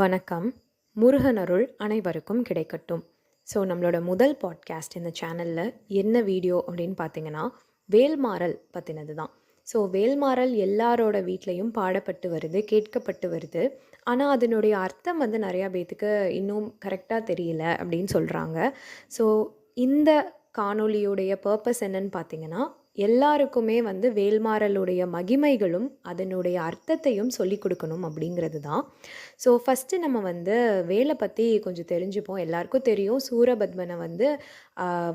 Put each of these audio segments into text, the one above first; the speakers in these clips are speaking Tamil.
வணக்கம். முருகனருள் அனைவருக்கும் கிடைக்கட்டும். ஸோ நம்மளோட முதல் பாட்காஸ்ட் இந்த சேனலில் என்ன வீடியோ அப்படின்னு பார்த்தீங்கன்னா வேல்மாறல் பற்றினது தான் ஸோ வேல்மாறல் எல்லாரோட வீட்லேயும் பாடப்பட்டு வருது கேட்கப்பட்டு வருது. ஆனால் அதனுடைய அர்த்தம் வந்து நிறையா பேத்துக்கு இன்னும் கரெக்டாக தெரியல அப்படின்னு சொல்கிறாங்க ஸோ இந்த காணொலியுடைய பர்பஸ் என்னன்னு பார்த்தீங்கன்னா எல்லாருக்குமே வந்து வேல்மாறலுடைய மகிமைகளும் அதனுடைய அர்த்தத்தையும் சொல்லி கொடுக்கணும் அப்படிங்கிறது தான். ஸோ ஃபஸ்ட்டு நம்ம வந்து வேலை பற்றி கொஞ்சம் தெரிஞ்சுப்போம். எல்லாருக்கும் தெரியும். சூரபத்மனை வந்து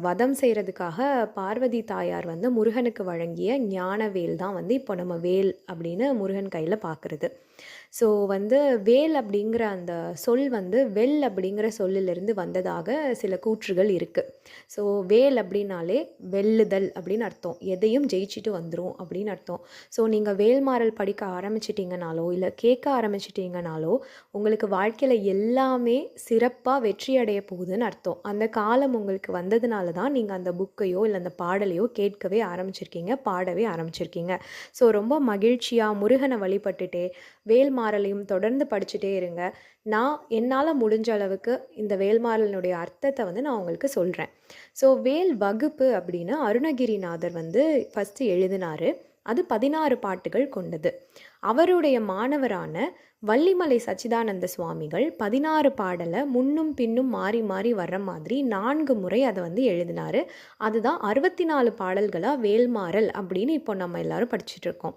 வதம் செய்கிறதுக்காக பார்வதி தாயார் வந்து முருகனுக்கு வழங்கிய ஞான வேல் தான் வந்து இப்போ நம்ம வேல் அப்படின்னு முருகன் கையில் பார்க்குறது ஸோ வந்து வேல் அப்படிங்கிற அந்த சொல் வந்து வெல் அப்படிங்கிற சொல்லிலிருந்து வந்ததாக சில கூற்றுகள் இருக்குது ஸோ வேல் அப்படின்னாலே வெல்லுதல் அப்படின்னு அர்த்தம். எதையும் ஜெயிச்சுட்டு வந்துடும் அப்படின்னு அர்த்தம். ஸோ நீங்கள் வேல்மாறல் படிக்க ஆரம்பிச்சிட்டிங்கனாலோ இல்லை கேட்க ஆரம்பிச்சிட்டிங்கனாலோ உங்களுக்கு வாழ்க்கையில் எல்லாமே சிறப்பாக வெற்றி அடைய போகுதுன்னு அர்த்தம். அந்த காலம் உங்களுக்கு வந்ததுனால தான் நீங்கள் அந்த புக்கையோ இல்லை அந்த பாடலையோ கேட்கவே ஆரம்பிச்சிருக்கீங்க பாடவே ஆரம்பிச்சிருக்கீங்க. ஸோ ரொம்ப மகிழ்ச்சியாக முருகனை வழிபட்டுட்டே வேல்மாறலையும் தொடர்ந்து படிச்சுட்டே இருங்க. நான் என்னால் முடிஞ்ச அளவுக்கு இந்த வேல்மாறலினுடைய அர்த்தத்தை வந்து நான் உங்களுக்கு சொல்கிறேன் ஸோ வேல் வகுப்பு அப்படின்னு அருணகிரிநாதர் வந்து ஃபஸ்ட்டு எழுதினாரு. அது பதினாறு பாட்டுகள் கொண்டது. அவருடைய மாணவரான வள்ளிமலை சச்சிதானந்த சுவாமிகள் பதினாறு பாடலை முன்னும் பின்னும் மாறி மாறி வர்ற மாதிரி நான்கு முறை அதை வந்து எழுதினார். அதுதான் அறுபத்தி நாலு பாடல்களாக வேல்மாறல் அப்படின்னு இப்போ நம்ம எல்லாரும் படிச்சுட்டு இருக்கோம்.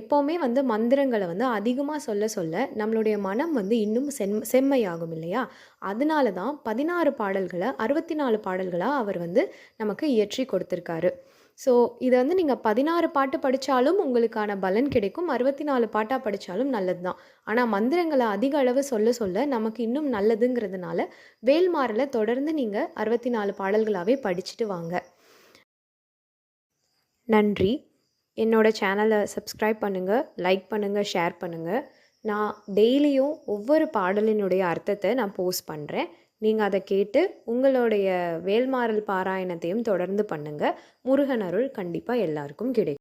எப்போவுமே வந்து மந்திரங்களை வந்து அதிகமாக சொல்ல சொல்ல நம்மளுடைய மனம் வந்து இன்னும் செம் செம்மையாகும் இல்லையா? அதனால தான் பதினாறு பாடல்களை அறுபத்தி நாலு பாடல்களாக அவர் வந்து நமக்கு இயற்றி கொடுத்துருக்காரு. ஸோ இதை வந்து நீங்கள் பதினாறு பாட்டு படித்தாலும் உங்களுக்கான பலன் கிடைக்கும். அறுபத்தி நாலு பாட்டாக படித்தாலும் நல்லது தான் ஆனால் மந்திரங்களை அதிக அளவு சொல்ல சொல்ல நமக்கு இன்னும் நல்லதுங்கிறதுனால வேல்மாறலை தொடர்ந்து நீங்கள் அறுபத்தி நாலு பாடல்களாகவே படிச்சுட்டு வாங்க. நன்றி. என்னோடய சேனலை சப்ஸ்கிரைப் பண்ணுங்கள் லைக் பண்ணுங்கள் ஷேர் பண்ணுங்கள் நான் டெய்லியும் ஒவ்வொரு பாடலினுடைய அர்த்தத்தை நான் போஸ்ட் பண்ணுறேன் நீங்கள் அதை கேட்டு உங்களுடைய வேல்மாறல் பாராயணத்தையும் தொடர்ந்து பண்ணுங்கள் முருகன் அருள் கண்டிப்பாக எல்லாருக்கும் கிடைக்கும்.